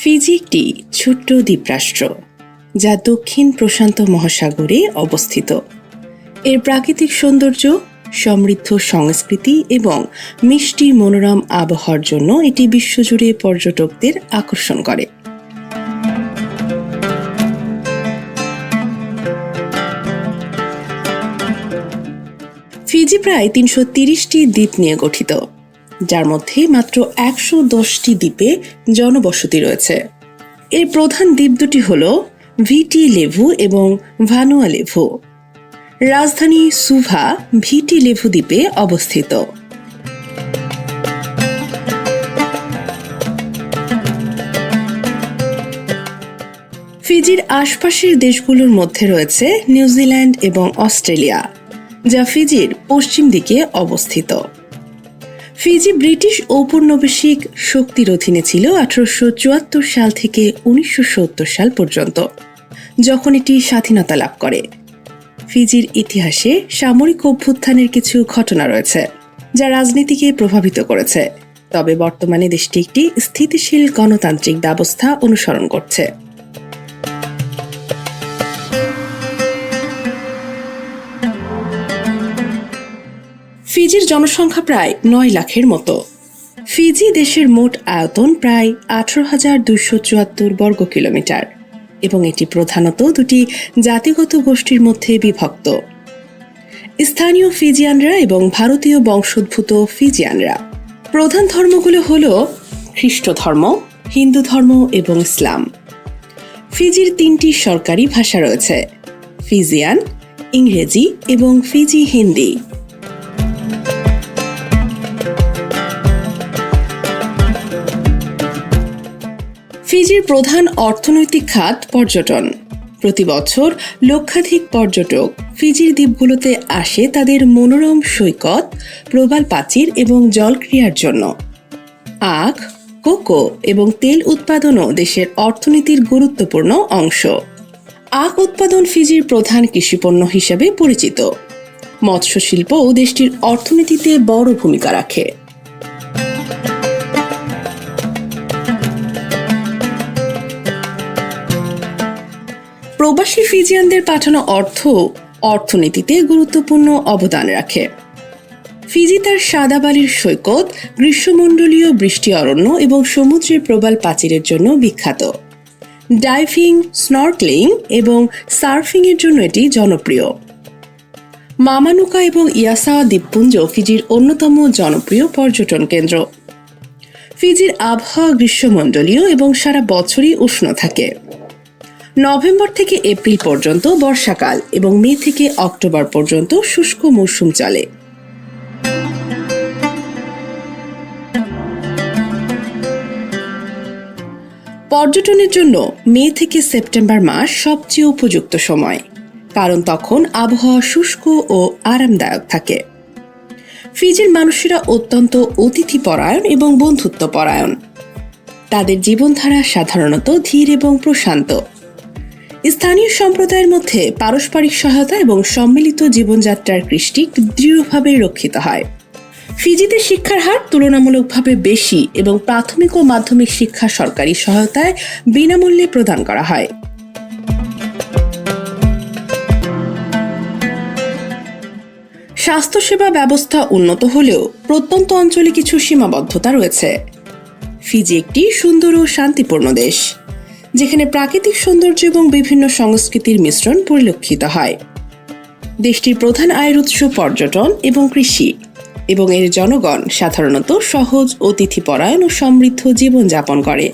Fiji একটি ছোট্ট দ্বীপরাষ্ট্র, যা দক্ষিণ প্রশান্ত মহাসাগরে অবস্থিত। এর প্রাকৃতিক সৌন্দর্য, সমৃদ্ধ সংস্কৃতি এবং মিষ্টি মনোরম আবহাওয়ার জন্য এটি বিশ্বজুড়ে পর্যটকদের আকর্ষণ করে। ফিজি প্রায় তিনশো তিরিশটি দ্বীপ নিয়ে গঠিত। যার মধ্যে মাত্র একশো দশটি দ্বীপে জনবসতি রয়েছে। এর প্রধান দ্বীপ দুটি হল ভিটি লেভু এবং ভানুয়া লেভু। রাজধানী সুভা ভিটি লেভু দ্বীপে অবস্থিত। ফিজির আশপাশের দেশগুলোর মধ্যে রয়েছে নিউজিল্যান্ড এবং অস্ট্রেলিয়া, যা ফিজির পশ্চিম দিকে অবস্থিত। ফিজি ব্রিটিশ ঔপনিবেশিক শক্তির অধীনে ছিল আঠারোশো চুয়াত্তর সাল থেকে উনিশশো সত্তর সাল পর্যন্ত, যখন এটি স্বাধীনতা লাভ করে। ফিজির ইতিহাসে সামরিক অভ্যুত্থানের কিছু ঘটনা রয়েছে, যা রাজনীতিকে প্রভাবিত করেছে। তবে বর্তমানে দেশটি একটি স্থিতিশীল গণতান্ত্রিক ব্যবস্থা অনুসরণ করছে। ফিজির জনসংখ্যা প্রায় নয় লাখের মতো। ফিজি দেশের মোট আয়তন প্রায় আঠারো হাজার দুশো চুয়াত্তর বর্গ কিলোমিটার এবং এটি প্রধানত দুটি জাতিগত গোষ্ঠীর মধ্যে বিভক্ত। স্থানীয় ফিজিয়ানরা এবং ভারতীয় বংশোদ্ভূত ফিজিয়ানরা। প্রধান ধর্মগুলো হল খ্রিস্ট ধর্ম, হিন্দু ধর্ম এবং ইসলাম। ফিজির তিনটি সরকারি ভাষা রয়েছে, ফিজিয়ান, ইংরেজি এবং ফিজি হিন্দি। ফিজির প্রধান অর্থনৈতিক খাত পর্যটন। প্রতি বছর লক্ষাধিক পর্যটক ফিজির দ্বীপগুলোতে আসে তাদের মনোরম সৈকত, প্রবাল প্রাচীর এবং জলক্রিয়ার জন্য। আখ, কোকো এবং তেল উৎপাদনও দেশের অর্থনীতির গুরুত্বপূর্ণ অংশ। আখ উৎপাদন ফিজির প্রধান কৃষিপণ্য হিসেবে পরিচিত। মৎস্য শিল্পও দেশটির অর্থনীতিতে বড় ভূমিকা রাখে। প্রবাসী ফিজিয়ানদের পাঠানো অর্থ অর্থনীতিতে গুরুত্বপূর্ণ অবদান রাখে। ফিজি তার সাদা বালির সৈকত, গ্রীষ্মমণ্ডলীয় বৃষ্টি অরণ্য এবং সমুদ্রের প্রবাল প্রাচীরের জন্য বিখ্যাত। ডাইভিং, স্নর্কলিং এবং সার্ফিং এর জন্য এটি জনপ্রিয়। মামানুকা এবং ইয়াসাওয়া দ্বীপপুঞ্জ ফিজির অন্যতম জনপ্রিয় পর্যটন কেন্দ্র। ফিজির আবহাওয়া গ্রীষ্মমণ্ডলীয় এবং সারা বছরই উষ্ণ থাকে। নভেম্বর থেকে এপ্রিল পর্যন্ত বর্ষাকাল এবং মে থেকে অক্টোবর পর্যন্ত শুষ্ক মৌসুম চলে। পর্যটনের জন্য মে থেকে সেপ্টেম্বর মাস সবচেয়ে উপযুক্ত সময়, কারণ তখন আবহাওয়া শুষ্ক ও আরামদায়ক থাকে। ফিজির মানুষেরা অত্যন্ত অতিথি পরায়ণ এবং বন্ধুত্ব পরায়ণ তাদের জীবনধারা সাধারণত ধীর এবং প্রশান্ত। স্থানীয় সম্প্রদায়ের মধ্যে পারস্পরিক সহায়তা এবং সম্মিলিত জীবনযাত্রার কৃষ্টি দৃঢ়ভাবে রক্ষিত হয়। ফিজিতে শিক্ষার হার তুলনামূলকভাবে বেশি এবং প্রাথমিক ও মাধ্যমিক শিক্ষা সরকারি সহায়তায় বিনামূল্যে প্রদান করা হয়। স্বাস্থ্যসেবা ব্যবস্থা উন্নত হলেও প্রত্যন্ত অঞ্চলে কিছু সীমাবদ্ধতা রয়েছে। ফিজি একটি সুন্দর ও শান্তিপূর্ণ দেশ। যেখানে প্রাকৃতিক সৌন্দর্য এবং বিভিন্ন সংস্কৃতির মিশ্রণ পরিলক্ষিত হয়। দেশটির প্রধান আয়ের উৎস পর্যটন এবং কৃষি এবং এর জনগণ সাধারণত সহজ অতিথিপরায়ণ ও সমৃদ্ধ জীবনযাপন করে।